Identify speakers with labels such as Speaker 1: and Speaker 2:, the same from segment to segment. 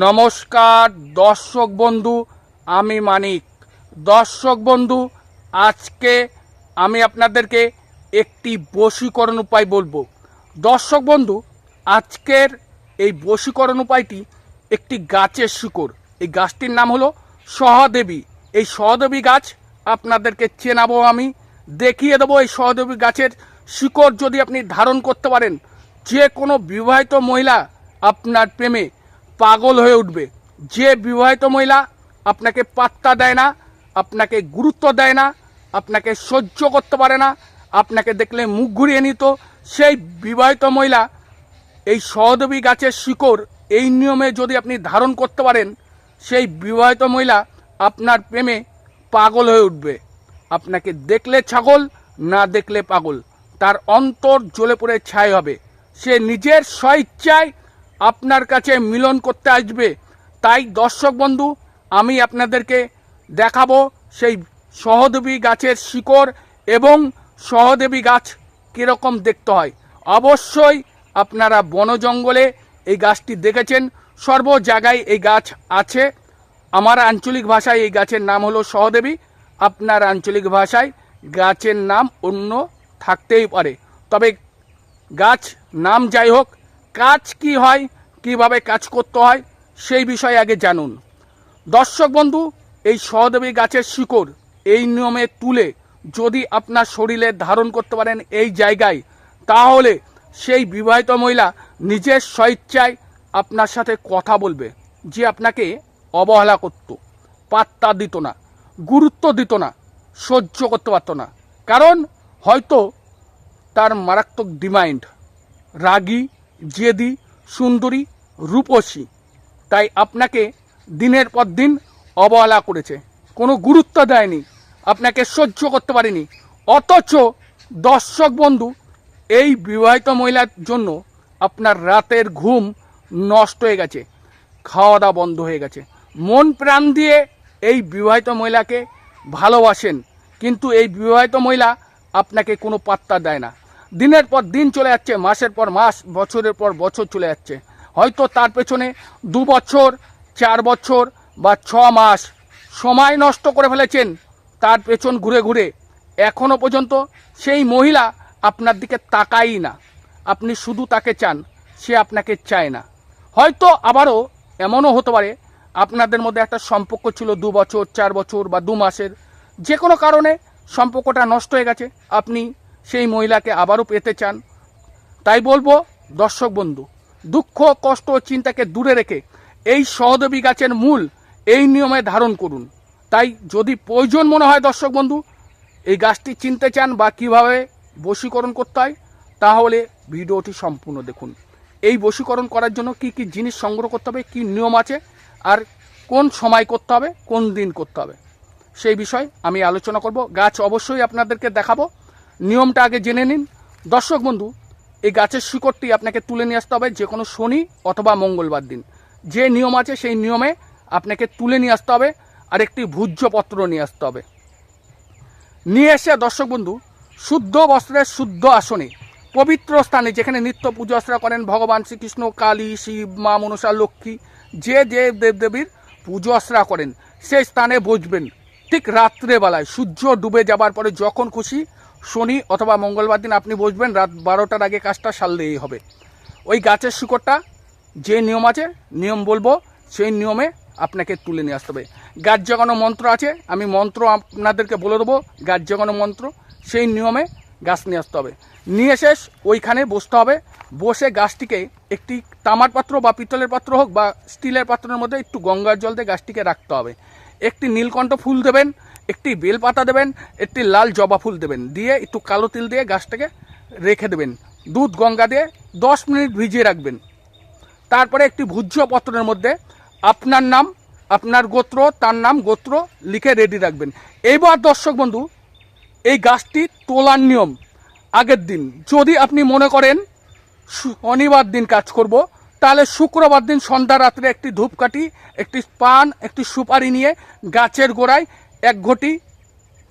Speaker 1: নমস্কার, দর্শক বন্ধু, আমি মানিক। দর্শক বন্ধু, আজকে আমি আপনাদেরকে একটি বশীকরণ উপায় বলব। দর্শক বন্ধু, আজকের এই বশীকরণ উপায়টি একটি গাছের শিকড়। এই গাছটির নাম হলো সহদেবী। এই সহদেবী গাছ আপনাদেরকে চেনাবো আমি। দেখিয়ে দেবো এই সহদেবী গাছের শিকড় যদি আপনি ধারণ করতে পারেন। যে কোনো বিবাহিত মহিলা আপনার প্রেমে পাগল হয়ে উঠবে। যে বিবাহিত মহিলা আপনাকে পাত্তা দেয় না, আপনাকে গুরুত্ব দেয় না, আপনাকে সহ্য করতে পারে না, আপনাকে দেখলে মুখ ঘুরিয়ে নিত, সেই বিবাহিত মহিলা এই সহদেবী গাছের শিকড় এই নিয়মে যদি আপনি ধারণ করতে পারেন, সেই বিবাহিত মহিলা আপনার প্রেমে পাগল হয়ে উঠবে। আপনাকে দেখলে ছাগল, না দেখলে পাগল। তার অন্তর জ্বলে পড়ে ছাই হবে। সে নিজের স্বইচ্ছায় আপনার কাছে মিলন করতে আসবে। তাই দর্শক বন্ধু, আমি আপনাদেরকে দেখাবো সেই সহদেবী গাছের শিকড় এবং সহদেবী গাছ কীরকম দেখতে হয়। অবশ্যই আপনারা বন জঙ্গলে এই গাছটি দেখেছেন। সর্ব জায়গায় এই গাছ আছে। আমার আঞ্চলিক ভাষায় এই গাছের নাম হলো সহদেবী। আপনার আঞ্চলিক ভাষায় গাছের নাম অন্য থাকতেই পারে। তবে গাছ নাম যাই হোক কাজ কি হয়, কীভাবে কাজ করতে হয়, সেই বিষয়ে আগে জানুন। দর্শক বন্ধু, এই সহদেবী গাছের শিকড় এই নিয়মে তুলে যদি আপনার শরীরে ধারণ করতে পারেন এই জায়গায়, তাহলে সেই বিবাহিত মহিলা নিজের স্বইচ্ছায় আপনার সাথে কথা বলবে, যে আপনাকে অবহেলা করত, পাত্তা দিত না, গুরুত্ব দিত না, সহ্য করতে পারত না। কারণ হয়তো তার মারাত্মক ডিমান্ড, রাগী জেদি সুন্দরী, রূপসী। তাই আপনাকে দিনের পর দিন অবহেলা করেছে। কোনো গুরুত্ব দেয়নি। আপনাকে সহ্য করতে পারেনি। অথচ দর্শক বন্ধু, এই বিবাহিত মহিলার জন্য আপনার রাতের ঘুম নষ্ট হয়ে গেছে। খাওয়া দাওয়া বন্ধ হয়ে গেছে। মন প্রাণ দিয়ে এই বিবাহিত মহিলাকে ভালোবাসেন। কিন্তু এই বিবাহিত মহিলা আপনাকে কোনো পাত্তা দেয় না। দিনের পর দিন চলে যাচ্ছে, মাসের পর মাস, বছরের পর বছর চলে যাচ্ছে। হয়তো তার পেছনে দু বছর, চার বছর বা ছ মাস সময় নষ্ট করে ফেলেছেন, তার পেছন ঘুরে ঘুরে। এখনও পর্যন্ত সেই মহিলা আপনার দিকে তাকাই না। আপনি শুধু তাকে চান, সে আপনাকে চায় না। হয়তো আবারও এমনও হতে পারে, আপনাদের মধ্যে একটা সম্পর্ক ছিল দু বছর, চার বছর বা দু মাসের। যে কোনো কারণে সম্পর্কটা নষ্ট হয়ে গেছে, আপনি সেই মহিলাকে আবারও পেতে চান। তাই বলব, দর্শক বন্ধু, দুঃখ, কষ্ট ও চিন্তাকে দূরে রেখে এই সহদেবী গাছের মূল এই নিয়মে ধারণ করুন। তাই যদি প্রয়োজন মনে হয়, দর্শক বন্ধু, এই গাছটি চিনতে চান বা কীভাবে বশীকরণ করতে হয়, তাহলে ভিডিওটি সম্পূর্ণ দেখুন। এই বশীকরণ করার জন্য কি কি জিনিস সংগ্রহ করতে হবে, কি নিয়ম আছে, আর কোন সময় করতে হবে, কোন দিন করতে হবে, সেই বিষয় আমি আলোচনা করব। গাছ অবশ্যই আপনাদেরকে দেখাবো। নিয়মটা আগে জেনে নিন। দর্শক বন্ধু, এই গাছের শিকড়টি আপনাকে তুলে নিয়ে আসতে হবে যে কোনো শনি অথবা মঙ্গলবার দিন। যে নিয়ম আছে সেই নিয়মে আপনাকে তুলে নিয়ে আসতে হবে আর একটি ভূজ্যপত্র নিয়ে আসতে হবে। নিয়ে এসে দর্শক বন্ধু, শুদ্ধ বস্ত্রের শুদ্ধ আসনে, পবিত্র স্থানে যেখানে নিত্য পুজো অর্চনা করেন ভগবান শ্রীকৃষ্ণ, কালী, শিব, মা, মনসা, লক্ষ্মী, যে যে দেবদেবীর পুজো অর্চনা করেন, সেই স্থানে বসবেন। ঠিক রাত্রেবেলায় সূর্য ডুবে যাবার পরে যখন খুশি শনি অথবা মঙ্গলবার দিন আপনি বসবেন, রাত বারোটার আগে কাজটা সারলেই হবে। ওই গাছের শিকড়টা যে নিয়ম আছে, নিয়ম বলব, সেই নিয়মে আপনাকে তুলে নিয়ে আসতে হবে। গাছ জাগানো মন্ত্র আছে, আমি মন্ত্র আপনাদেরকে বলে দেবো, গাছ জাগানো মন্ত্র, সেই নিয়মে গাছ নিয়ে আসতে হবে। নিয়ে শেষ, ওইখানে বসতে হবে। বসে গাছটিকে একটি তামার পাত্র বা পিতলের পাত্র হোক বা স্টিলের পাত্রের মধ্যে একটু গঙ্গার জল দিয়ে গাছটিকে রাখতে হবে। একটি নীলকণ্ঠ ফুল দেবেন, একটি বেলপাতা দেবেন, একটি লাল জবা ফুল দেবেন। দিয়ে একটু কালো তিল দিয়ে গাছটাকে রেখে দেবেন। দুধ গঙ্গা দিয়ে দশ মিনিট ভিজিয়ে রাখবেন। তারপরে একটি ভূজ্য পত্রের মধ্যে আপনার নাম, আপনার গোত্র, তার নাম, গোত্র লিখে রেডি রাখবেন। এইবার দর্শক বন্ধু, এই গাছটি তোলার নিয়ম আগের দিন। যদি আপনি মনে করেন শনিবার দিন কাজ করব তাহলে শুক্রবার দিন সন্ধ্যা রাত্রে একটি ধূপকাঠি, একটি পান, একটি সুপারি নিয়ে গাছের গোড়ায় এক ঘটি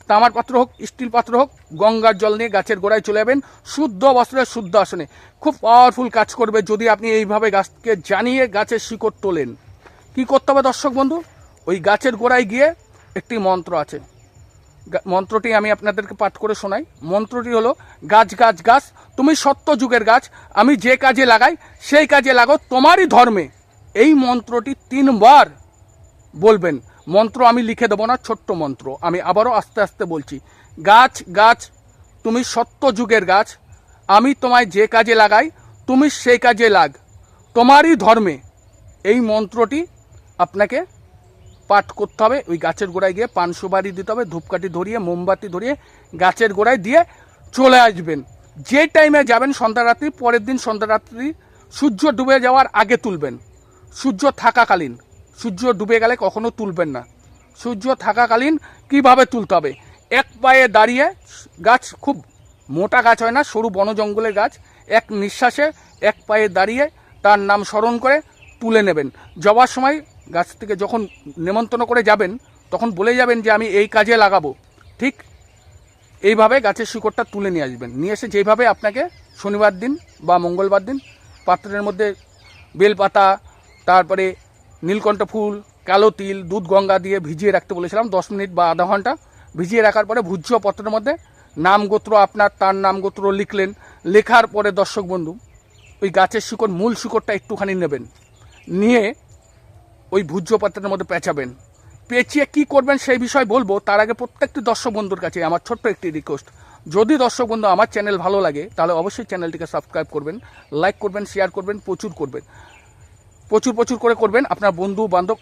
Speaker 1: তামার পাত্র হোক, স্টিল পাত্র হোক, গঙ্গার জল নিয়ে গাছের গোড়ায় চলে যাবেন। শুদ্ধ বস্ত্রের শুদ্ধ আসনে। খুব পাওয়ারফুল কাজ করবে যদি আপনি এইভাবে গাছকে জানিয়ে গাছের শিকড় তোলেন। কি করতে হবে দর্শক বন্ধু? ওই গাছের গোড়ায় গিয়ে একটি মন্ত্র আছে। মন্ত্রটি আমি আপনাদেরকে পাঠ করে শোনাই। মন্ত্রটি হলো, গাছ গাছ গাছ, তুমি সত্য যুগের গাছ, আমি যে কাজে লাগাই, সেই কাজে লাগো তোমারই ধর্মে। এই মন্ত্রটি তিনবার বলবেন। মন্ত্র আমি লিখে দেবো না, ছোট্ট মন্ত্র। আমি আবারও আস্তে আস্তে বলছি, গাছ গাছ, তুমি সত্য যুগের গাছ, আমি তোমায় যে কাজে লাগাই, তুমি সেই কাজে লাগ, তোমারই ধর্মে। এই মন্ত্রটি আপনাকে পাঠ করতে হবে, ওই গাছের গোড়ায় গিয়ে পান সুপারি দিতে হবে, ধূপকাঠি ধরিয়ে, মোমবাতি ধরিয়ে গাছের গোড়ায় দিয়ে চলে আসবেন। যে টাইমে যাবেন সন্ধ্যা রাত্রি পরের দিন সন্ধ্যা রাত্রি সূর্য ডুবে যাওয়ার আগে তুলবেন। সূর্য থাকাকালীন, সূর্য ডুবে গেলে কখনো তুলবেন না। সূর্য থাকাকালীন কীভাবে তুলতে হবে? এক পায়ে দাঁড়িয়ে, গাছ খুব মোটা গাছ হয় না, সরু বন জঙ্গলের গাছ, এক নিঃশ্বাসে এক পায়ে দাঁড়িয়ে তার নাম স্মরণ করে তুলে নেবেন। যাওয়ার সময় গাছ থেকে যখন নেমন্তন্ন করে যাবেন, তখন বলে যাবেন যে আমি এই কাজে লাগাবো। ঠিক এইভাবে গাছের শিকড়টা তুলে নিয়ে আসবেন। নিয়ে এসে যেভাবে আপনাকে শনিবার দিন বা মঙ্গলবার দিন পাত্রের মধ্যে বেলপাতা, তারপরে নীলকণ্ঠ ফুল, কালো তিল, দুধ গঙ্গা দিয়ে ভিজিয়ে রাখতে বলেছিলাম, দশ মিনিট বা আধা ঘণ্টা ভিজিয়ে রাখার পরে ভুজ্য পত্রের মধ্যে নাম গোত্র আপনার, তার নাম গোত্র লিখলেন। লেখার পরে দর্শক বন্ধু, ওই গাছের শিকড়, মূল শিকড়টা একটুখানি নেবেন। নিয়ে ওই ভুজ্য পাত্রের মধ্যে পেঁচাবেন। পেঁচিয়ে কি করবেন সেই বিষয় বলব। তার আগে প্রত্যেকটি দর্শক বন্ধুর কাছে আমার ছোট্ট একটি রিকোয়েস্ট যদি দর্শক বন্ধু আমার চ্যানেল ভালো লাগে, তাহলে অবশ্যই চ্যানেলটিকে সাবস্ক্রাইব করবেন লাইক করবেন শেয়ার করবেন, প্রচুর করবেন। প্রচুর প্রচুর করে করবেন আপনার বন্ধু, বান্ধব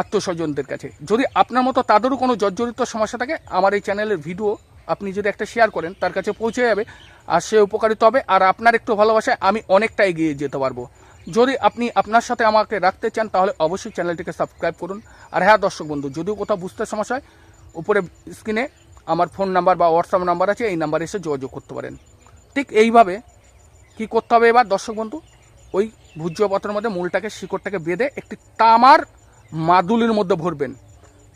Speaker 1: আত্মস্বজনদের কাছে। যদি আপনার মতো তাদেরও কোনো জর্জরিত সমস্যা থাকে, আমার এই চ্যানেলের ভিডিও আপনি যদি একটা শেয়ার করেন, তার কাছে পৌঁছে যাবে, আর সে উপকারিত হবে, আর আপনার একটু ভালোবাসায় আমি অনেকটা এগিয়ে যেতে পারব। যদি আপনি আপনার সাথে আমাকে রাখতে চান, তাহলে অবশ্যই চ্যানেলটিকে সাবস্ক্রাইব করুন। আর হ্যাঁ দর্শক বন্ধু, যদিও কোথাও বুঝতে সমস্যা হয়, উপরে স্ক্রিনে আমার ফোন নাম্বার বা হোয়াটসঅ্যাপ নাম্বার আছে, এই নাম্বারে এসে যোগাযোগ করতে পারেন। ঠিক এইভাবে কি করতে হবে এবার, দর্শক বন্ধু? ওই ভুজ্য পাত্রের মধ্যে মূলটাকে, শিকড়টাকে বেঁধে একটি তামার মাদুলির মধ্যে ভরবেন।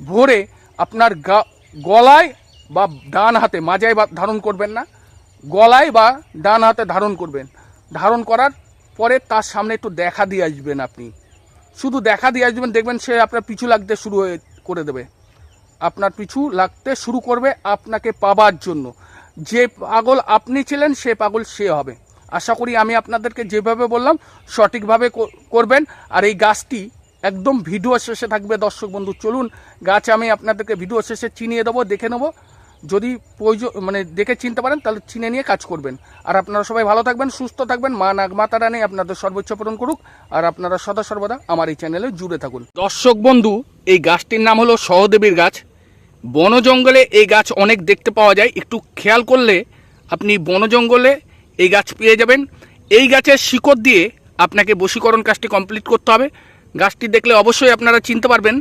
Speaker 1: ভরে আপনার গলায় বা ডান হাতে মাজায় বা ধারণ করবেন না, গলায় বা ডান হাতে ধারণ করবেন। ধারণ করার পরে তার সামনে একটু দেখা দিয়ে আসবেন আপনি। শুধু দেখা দিয়ে আসবেন, দেখবেন সে আপনার পিছু লাগতে শুরু হয়ে করে দেবে। আপনার পিছু লাগতে শুরু করবে আপনাকে পাবার জন্য। যে পাগল আপনি ছিলেন, সে পাগল সে হবে। আশা করি আমি আপনাদেরকে যেভাবে বললাম, সঠিকভাবে করবেন। আর এই গাছটি একদম ভিডিও শেষে থাকবে, দর্শক বন্ধু। চলুন, গাছ আমি আপনাদেরকে ভিডিও শেষে চিনিয়ে দেবো, দেখে নেব। যদি প্রয়োজন মানে দেখে চিনতে পারেন, তাহলে চিনে নিয়ে কাজ করবেন। আর আপনারা সবাই ভালো থাকবেন, সুস্থ থাকবেন। মা নাগমাতা রানী আপনাদের সর্বোচ্চ পূরণ করুক। আর আপনারা সদা সর্বদা আমার এই চ্যানেলে জুড়ে থাকুন। দর্শক বন্ধু, এই গাছটির নাম হলো সহদেবীর গাছ। বন জঙ্গলে এই গাছ অনেক দেখতে পাওয়া যায়। একটু খেয়াল করলে আপনি বন জঙ্গলে এই গাছ পেয়ে যাবেন। এই গাছের শিকড় দিয়ে আপনাকে বশীকরণ কাজটি কমপ্লিট করতে হবে। গাছটি দেখলে অবশ্যই আপনারা চিনতে পারবেন।